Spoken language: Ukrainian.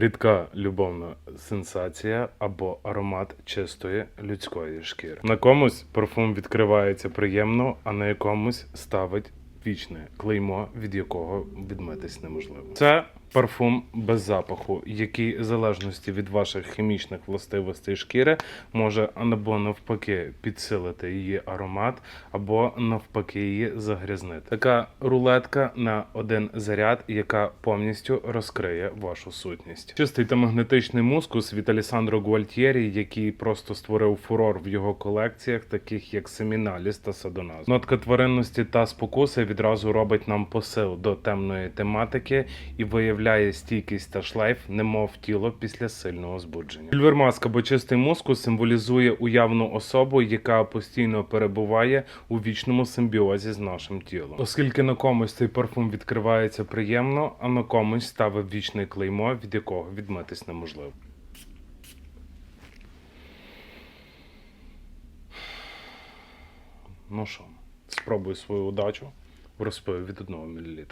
Рідка любовна сенсація або аромат чистої людської шкіри. На комусь парфум відкривається приємно, а на якомусь ставить вічне клеймо, від якого відмитись неможливо. Це парфум без запаху, який в залежності від ваших хімічних властивостей шкіри може або навпаки підсилити її аромат, або навпаки її загрязнити. Така рулетка на один заряд, яка повністю розкриє вашу сутність. Чистий та магнетичний мускус від Алісандро Гуальтєрі, який просто створив фурор в його колекціях, таких як Семіналіс та Садоназ. Нотка тваринності та спокуси відразу робить нам посил до темної тематики і виявляє стійкість та шлейф, немов тіло після сильного збудження. Сільвермаск або чистий мускус символізує уявну особу, яка постійно перебуває у вічному симбіозі з нашим тілом. Оскільки на комусь цей парфум відкривається приємно, а на комусь ставить вічне клеймо, від якого відмитись неможливо. Ну що, спробуй свою удачу в розпиві від 1 мл.